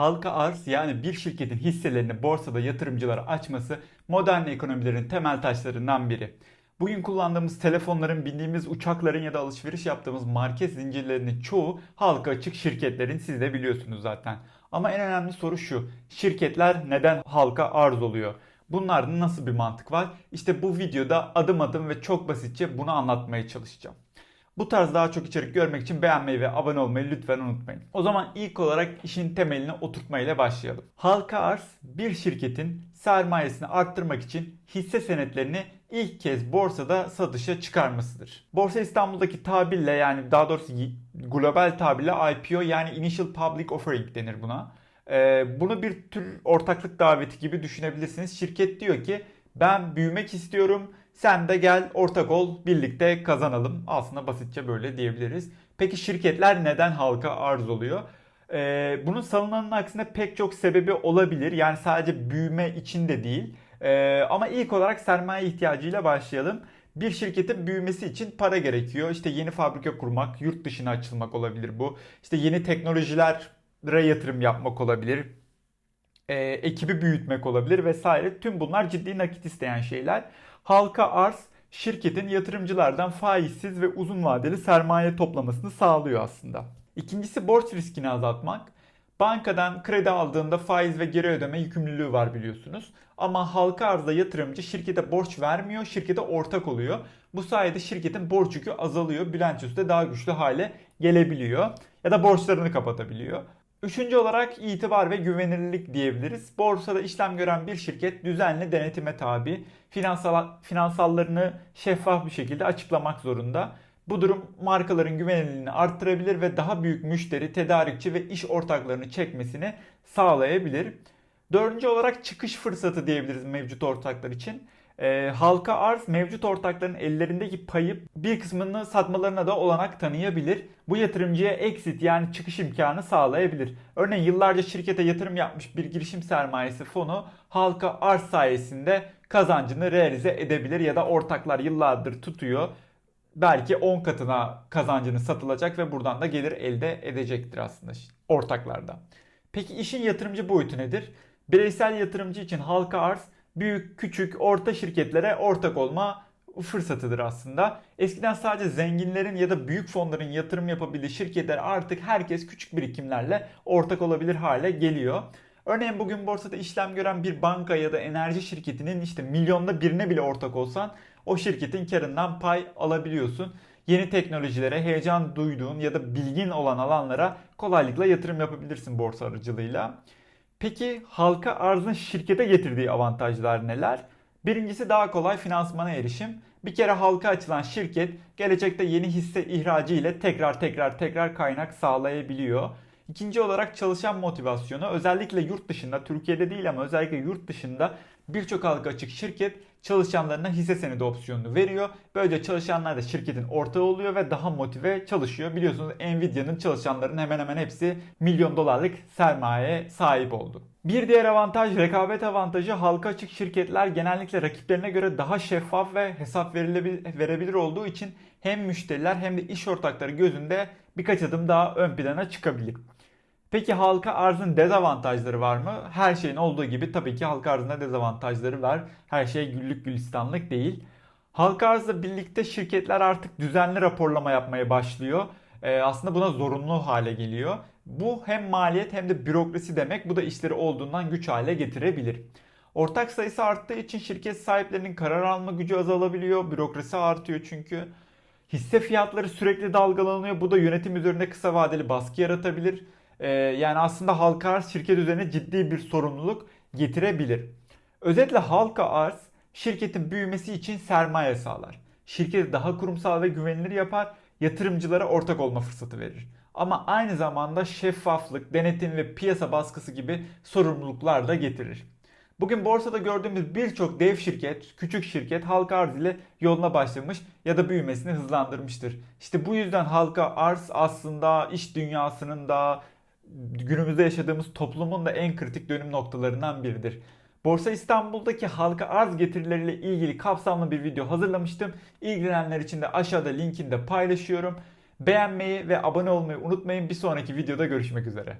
Halka arz yani bir şirketin hisselerini borsada yatırımcılara açması modern ekonomilerin temel taşlarından biri. Bugün kullandığımız telefonların, bindiğimiz uçakların ya da alışveriş yaptığımız market zincirlerinin çoğu halka açık şirketlerin siz de biliyorsunuz zaten. Ama en önemli soru şu. Şirketler neden halka arz oluyor? Bunlarda nasıl bir mantık var? İşte bu videoda adım adım ve çok basitçe bunu anlatmaya çalışacağım. Bu tarz daha çok içerik görmek için beğenmeyi ve abone olmayı lütfen unutmayın. O zaman ilk olarak işin temelini oturtmayla başlayalım. Halka arz bir şirketin sermayesini arttırmak için hisse senetlerini ilk kez borsada satışa çıkarmasıdır. Borsa İstanbul'daki tabirle yani daha doğrusu global tabirle IPO yani Initial Public Offering denir buna. Ee, bunu bir tür ortaklık daveti gibi düşünebilirsiniz. Şirket diyor ki ben büyümek istiyorum. Sen de gel ortak ol birlikte kazanalım. Aslında basitçe böyle diyebiliriz. Peki şirketler neden halka arz oluyor? Ee, bunun savunanın aksine pek çok sebebi olabilir. Yani sadece büyüme için de değil. Ee, ama ilk olarak sermaye ihtiyacıyla başlayalım. Bir şirketin büyümesi için para gerekiyor. İşte yeni fabrika kurmak, yurt dışına açılmak olabilir bu. İşte yeni teknolojilere yatırım yapmak olabilir e, ekibi büyütmek olabilir vesaire. Tüm bunlar ciddi nakit isteyen şeyler. Halka arz şirketin yatırımcılardan faizsiz ve uzun vadeli sermaye toplamasını sağlıyor aslında. İkincisi borç riskini azaltmak. Bankadan kredi aldığında faiz ve geri ödeme yükümlülüğü var biliyorsunuz. Ama halka arzda yatırımcı şirkete borç vermiyor, şirkete ortak oluyor. Bu sayede şirketin borç yükü azalıyor, bilançosu da daha güçlü hale gelebiliyor ya da borçlarını kapatabiliyor. Üçüncü olarak itibar ve güvenilirlik diyebiliriz. Borsada işlem gören bir şirket düzenli denetime tabi, finansal, finansallarını şeffaf bir şekilde açıklamak zorunda. Bu durum markaların güvenilirliğini arttırabilir ve daha büyük müşteri, tedarikçi ve iş ortaklarını çekmesini sağlayabilir. Dördüncü olarak çıkış fırsatı diyebiliriz mevcut ortaklar için. E, halka arz mevcut ortakların ellerindeki payı bir kısmını satmalarına da olanak tanıyabilir. Bu yatırımcıya exit yani çıkış imkanı sağlayabilir. Örneğin yıllarca şirkete yatırım yapmış bir girişim sermayesi fonu halka arz sayesinde kazancını realize edebilir ya da ortaklar yıllardır tutuyor. Belki 10 katına kazancını satılacak ve buradan da gelir elde edecektir aslında ortaklarda. Peki işin yatırımcı boyutu nedir? Bireysel yatırımcı için halka arz büyük, küçük, orta şirketlere ortak olma fırsatıdır aslında. Eskiden sadece zenginlerin ya da büyük fonların yatırım yapabildiği şirketler artık herkes küçük birikimlerle ortak olabilir hale geliyor. Örneğin bugün borsada işlem gören bir banka ya da enerji şirketinin işte milyonda birine bile ortak olsan o şirketin karından pay alabiliyorsun. Yeni teknolojilere heyecan duyduğun ya da bilgin olan alanlara kolaylıkla yatırım yapabilirsin borsa aracılığıyla. Peki halka arzın şirkete getirdiği avantajlar neler? Birincisi daha kolay finansmana erişim. Bir kere halka açılan şirket gelecekte yeni hisse ihracı ile tekrar tekrar tekrar kaynak sağlayabiliyor. İkinci olarak çalışan motivasyonu özellikle yurt dışında, Türkiye'de değil ama özellikle yurt dışında birçok halka açık şirket çalışanlarına hisse senedi opsiyonunu veriyor. Böylece çalışanlar da şirketin ortağı oluyor ve daha motive çalışıyor. Biliyorsunuz Nvidia'nın çalışanların hemen hemen hepsi milyon dolarlık sermaye sahip oldu. Bir diğer avantaj rekabet avantajı halka açık şirketler genellikle rakiplerine göre daha şeffaf ve hesap verebilir olduğu için hem müşteriler hem de iş ortakları gözünde birkaç adım daha ön plana çıkabilir. Peki halka arzın dezavantajları var mı? Her şeyin olduğu gibi tabii ki halka arzında dezavantajları var. Her şey güllük gülistanlık değil. Halka arzla birlikte şirketler artık düzenli raporlama yapmaya başlıyor. Ee, aslında buna zorunlu hale geliyor. Bu hem maliyet hem de bürokrasi demek. Bu da işleri olduğundan güç hale getirebilir. Ortak sayısı arttığı için şirket sahiplerinin karar alma gücü azalabiliyor. Bürokrasi artıyor çünkü. Hisse fiyatları sürekli dalgalanıyor. Bu da yönetim üzerinde kısa vadeli baskı yaratabilir. Ee, yani aslında halka arz şirket üzerine ciddi bir sorumluluk getirebilir. Özetle halka arz şirketin büyümesi için sermaye sağlar. Şirketi daha kurumsal ve güvenilir yapar, yatırımcılara ortak olma fırsatı verir. Ama aynı zamanda şeffaflık, denetim ve piyasa baskısı gibi sorumluluklar da getirir. Bugün borsada gördüğümüz birçok dev şirket, küçük şirket halka arz ile yoluna başlamış ya da büyümesini hızlandırmıştır. İşte bu yüzden halka arz aslında iş dünyasının da günümüzde yaşadığımız toplumun da en kritik dönüm noktalarından biridir. Borsa İstanbul'daki halka arz getirileriyle ilgili kapsamlı bir video hazırlamıştım. İlgilenenler için de aşağıda linkini de paylaşıyorum. Beğenmeyi ve abone olmayı unutmayın. Bir sonraki videoda görüşmek üzere.